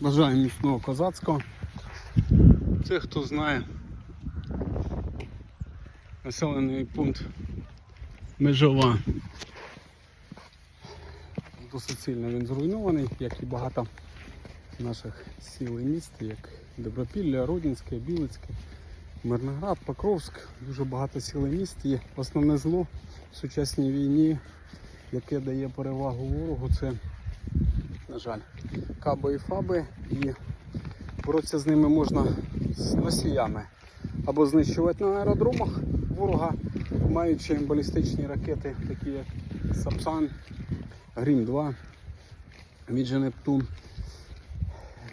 Бажаю міцного козацького. Це хто знає. Населений пункт Межова. Досить сильно він зруйнований, як і багато наших сіл і міст, як Добропілля, Родінське, Білицьке, Мирноград, Покровськ. Дуже багато сіл і міст є. Основне зло в сучасній війні, яке дає перевагу ворогу, це, на жаль, каби і фаби. І боротися з ними можна з носіями або знищувати на аеродромах ворога, маючи балістичні ракети, такі як Сапсан, Грім 2, Міджа Нептун,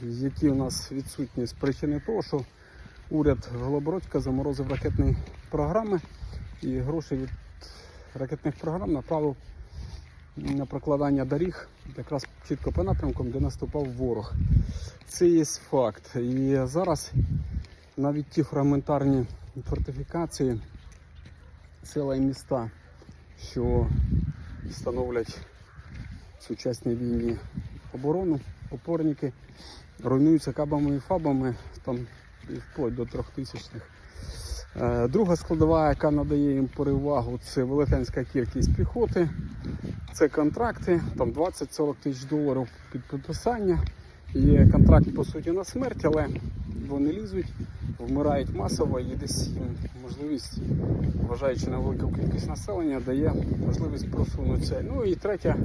які у нас відсутні з причини того, що уряд Голобородька заморозив ракетні програми і гроші від ракетних програм направив на прокладання доріг якраз чітко по напрямкам, де наступав ворог. Це є факт. І зараз навіть ті фрагментарні фортифікації, села і міста, що становлять в сучасній війні оборону, опорники, руйнуються кабами і фабами, там вплоть до трьохтисячних. Е, Друга складова, яка надає їм перевагу, це велетенська кількість піхоти, це контракти, там 20-40 тисяч доларів під підписання. Є контракт по суті на смерть, але вони лізуть, вмирають масово і десь їм можливість, вважаючи на велику кількість населення, дає можливість просунутися. Ну і третя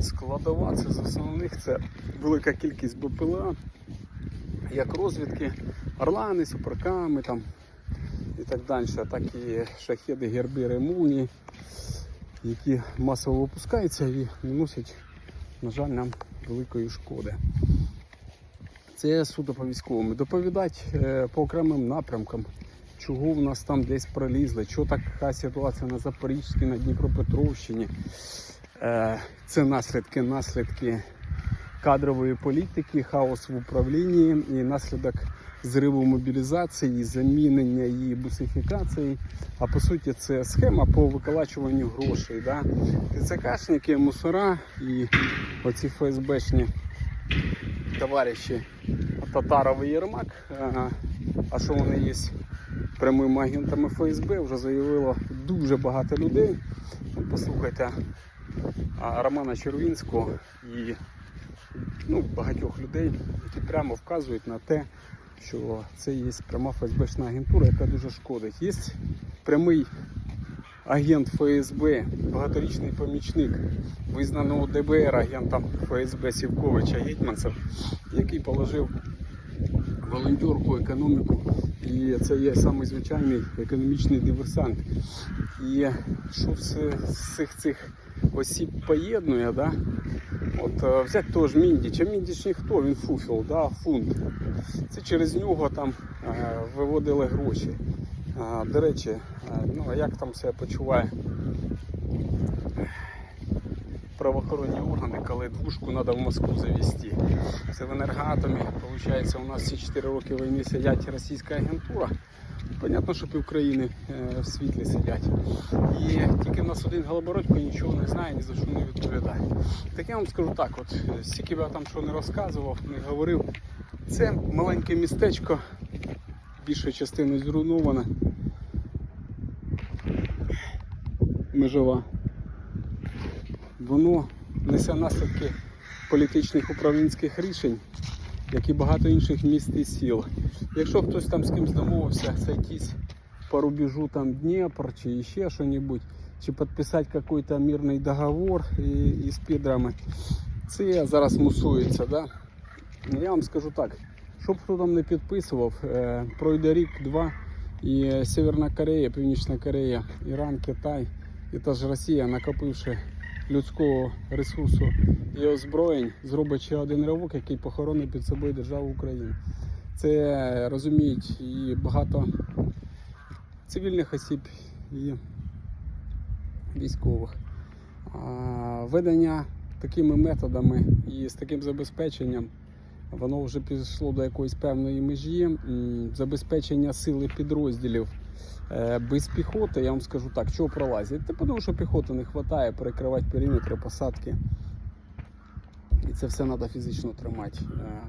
складова, це з основних, це велика кількість БПЛА, як розвідки, орлани, суперками там і так далі, так і шахеди, гербіри, молнії, які масово випускаються і наносять, на жаль, нам великої шкоди. Це суто по військовому. Доповідати е, по окремим напрямкам, чого в нас там десь пролізли, що така ситуація на Запорізькій, на Дніпропетровщині. Е, Це наслідки, наслідки кадрової політики, хаос в управлінні і наслідок зриву мобілізації, замінення її бусифікації. А по суті, це схема по виколачуванню грошей. Да? ТЦКшники, мусора і оці ФСБшні товариші Татаров і Єрмак. А, що вони є прямими агентами ФСБ, вже заявило дуже багато людей. От Послухайте Романа Червінського і ну, багатьох людей, які прямо вказують на те, що це є пряма ФСБшна агентура, яка дуже шкодить. Є прямий агент ФСБ, багаторічний помічник визнаного ДБР агентом ФСБ Сівковича Гетьманцев, який положив волонтерку економіку. І це є самий звичайний економічний диверсант. І що все з цих цих осіб поєднує, да? От е, взяти того ж Міндіча. Міндіч ніхто, він фуфіл, да? фунт. Це через нього там е, виводили гроші. До речі, е, ну як там себе почуває правоохоронні органи, коли двушку треба в Москву завести. Це в енергоатомі. Виходить, у нас всі 4 роки війни сидять російська агентура. Понятно, що півкраїни е, в світлі сидять. І тільки в нас один Голобородько нічого не знає, ні за що не відповідає. Так я вам скажу так, от е, стільки б я там що не розказував, не говорив. Це маленьке містечко, більшою частиною зруйноване. Межова. Воно несе наслідки політичних управлінських рішень, як і багато інших міст і сіл. Якщо хтось там з кимось домовився сойтись по рубежу там Дніпр чи ще що-небудь, чи підписати якийсь мирний договор і, і підрами, це зараз мусується. Да? Я вам скажу так, щоб хто там не підписував, е, пройде рік-два і Северна Корея, Північна Корея, Іран, Китай і та ж Росія, накопивши людського ресурсу і озброєнь, зробить ще один ривок, який похоронить під собою державу Україну. Це розуміють і багато цивільних осіб, і військових. А Ведення такими методами і з таким забезпеченням воно вже підійшло до якоїсь певної межі. Забезпечення сили підрозділів без піхоти, я вам скажу так, чого пролазять? Та тому що піхоти не вистачає перекривати периметри, посадки. І це все треба фізично тримати. Е,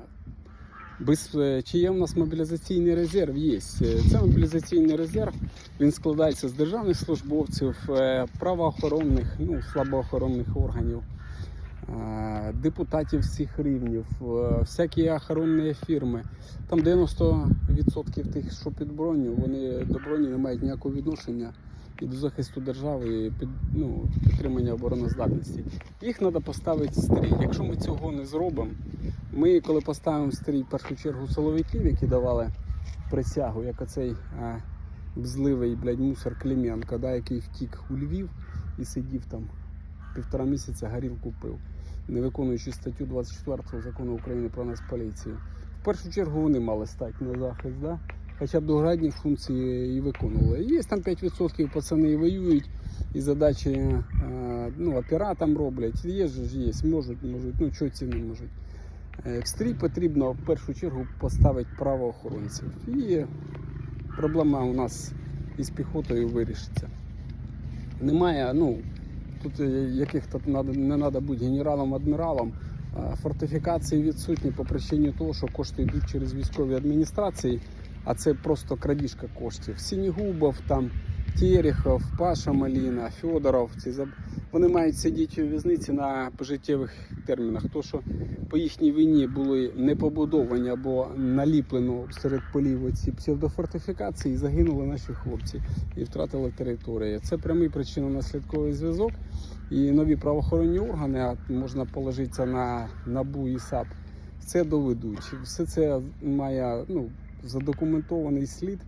Без, е, чи є в нас мобілізаційний резерв? Є. Е, Це мобілізаційний резерв. Він складається з державних службовців, е, правоохоронних, ну, слабоохоронних органів, е, депутатів всіх рівнів, е, всякі охоронні фірми. Там 90% тих, що під броню, вони до броні не мають ніякого відношення і до захисту держави, і під, ну, підтримання обороноздатності. Їх треба поставити в стрій. Якщо ми цього не зробимо, ми, коли поставимо в стрій в першу чергу силовиків, які давали присягу, як оцей а, бзливий блядь, мусор Клименко, да, який втік у Львів і сидів там півтора місяця, горілку пив, не виконуючи статтю 24 закону України про нас поліцію. В першу чергу вони мали стати на захист, да? хоча б доградні функції і виконували. Є там 5% пацани воюють, і задачі е, ну, опера роблять. Є ж є, можуть, можуть, ну чого ці не можуть. Е, В стрій потрібно в першу чергу поставити правоохоронців. І проблема у нас із піхотою вирішиться. Немає, ну, тут е, яких-то не треба бути генералом, адміралом. Фортифікації відсутні по причині того, що кошти йдуть через військові адміністрації, а це просто крадіжка коштів. Сінігубов, там, Терехов, Паша Маліна, Федоров. Ці Вони мають сидіти у в'язниці на пожиттєвих термінах. То, що по їхній війні були не побудовані або наліплено серед полів ці псевдофортифікації, загинули наші хлопці і втратили території. Це прямий причинно-наслідковий зв'язок. І нові правоохоронні органи, а можна положитися на НАБУ і САП, це доведуть. Все це має ну, задокументований слід.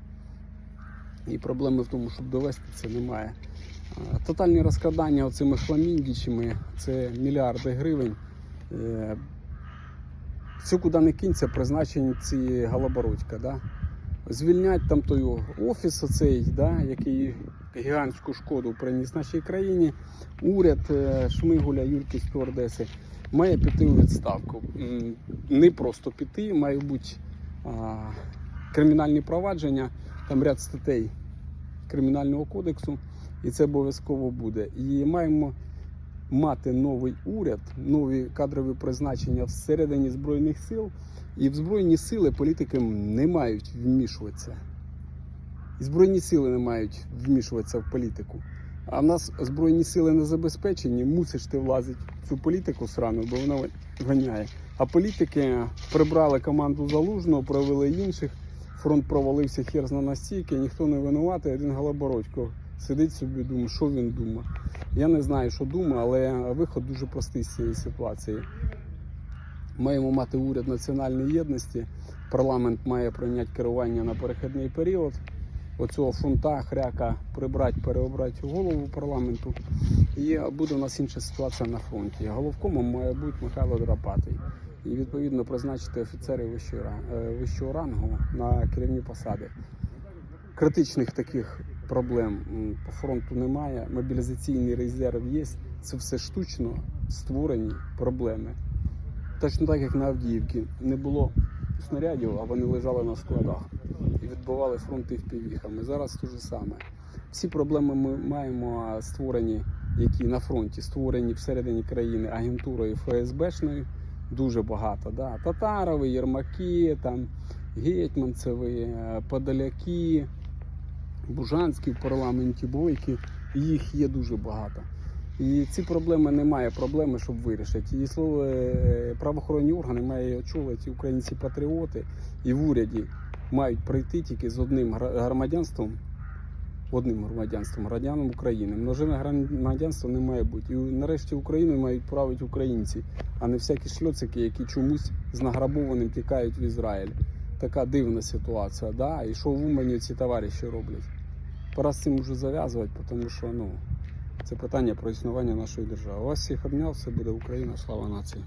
І проблеми в тому, щоб довести це немає. Тотальні розкрадання оцими хламіндічами це мільярди гривень. Все, куди не кинься, призначені ці Галабородька. Да? Звільнять там той офіс, оцей, да, який гігантську шкоду приніс нашій країні. Уряд е, Шмигуля, Юрки Стюардеси має піти у відставку. Не просто піти, має бути а, кримінальні провадження, там ряд статей Кримінального кодексу, і це обов'язково буде. І маємо мати новий уряд, нові кадрові призначення всередині Збройних сил. І в Збройні сили політики не мають вмішуватися. І Збройні сили не мають вмішуватися в політику. А в нас Збройні сили не забезпечені, мусиш ти влазити в цю політику срану, бо вона ганяє. А політики прибрали команду залужного, провели інших. Фронт провалився хер зна настільки, ніхто не винуватий, один Галабородько сидить собі, думає, що він думає. Я не знаю, що думає, але виход дуже простий з цієї ситуації. Маємо мати уряд національної єдності. Парламент має прийняти керування на перехідний період. Оцього фунта, хряка прибрати, переобрати голову парламенту. І буде у нас інша ситуація на фронті. Головкомом має бути Михайло Драпатий. І відповідно призначити офіцерів вищого, е, рангу на керівні посади. Критичних таких проблем по фронту немає. Мобілізаційний резерв є. Це все штучно створені проблеми. Точно так, як на Авдіївці. Не було снарядів, а вони лежали на складах і відбивали фронти впівіхами. Зараз те ж саме. Всі проблеми ми маємо створені, які на фронті, створені всередині країни агентурою ФСБшною. Дуже багато. Да? Татарови, Єрмаки, там, Гетьманцеви, е, Подоляки, Бужанські в парламенті, Бойки. Їх є дуже багато. І ці проблеми немає проблеми, щоб вирішити. І слово е, правоохоронні органи мають очолити українці патріоти і в уряді мають прийти тільки з одним громадянством, одним громадянством, громадянам України. Множина громадянства не має бути. І нарешті Україною мають правити українці, а не всякі шльоцики, які чомусь з награбованим тікають в Ізраїль. Така дивна ситуація. Да? І що в Умані ці товариші роблять? Пора з цим вже зав'язувати, тому що ну, це питання про існування нашої держави. Вас всіх обняв, все буде Україна, слава нації.